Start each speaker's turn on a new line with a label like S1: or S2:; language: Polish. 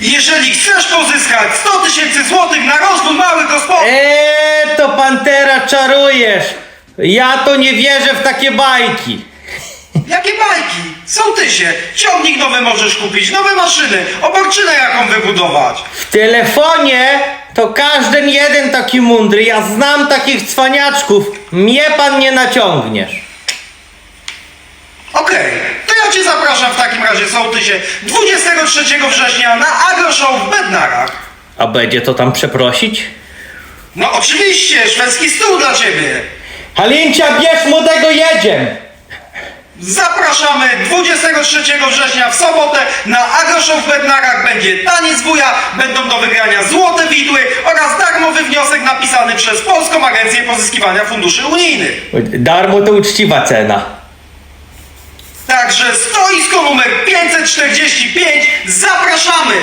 S1: Jeżeli chcesz pozyskać 100 tysięcy złotych na rozwój małych gospodarstw,
S2: Eee, to pantera czarujesz. Ja to nie wierzę w takie bajki.
S1: jakie bajki? Sołtysie, ciągnik nowy możesz kupić, nowe maszyny, oborczynę jaką wybudować.
S2: W telefonie to każdy jeden taki mądry. Ja znam takich cwaniaczków. Mnie pan nie naciągniesz.
S1: Okej, to ja cię zapraszam w takim razie, sołtysie, 23 września na Agroshow w Bednarach.
S2: A będzie to tam przeprosić?
S1: No oczywiście, szwedzki stół dla ciebie.
S2: Halincia, bierz młodego, jedziem!
S1: Zapraszamy 23 września w sobotę na Agroshow w Bednarach. Będzie taniec wuja, będą do wygrania złote widły oraz darmowy wniosek napisany przez Polską Agencję Pozyskiwania Funduszy Unijnych.
S2: Darmo to uczciwa cena.
S1: Stoisko numer 545 zapraszamy!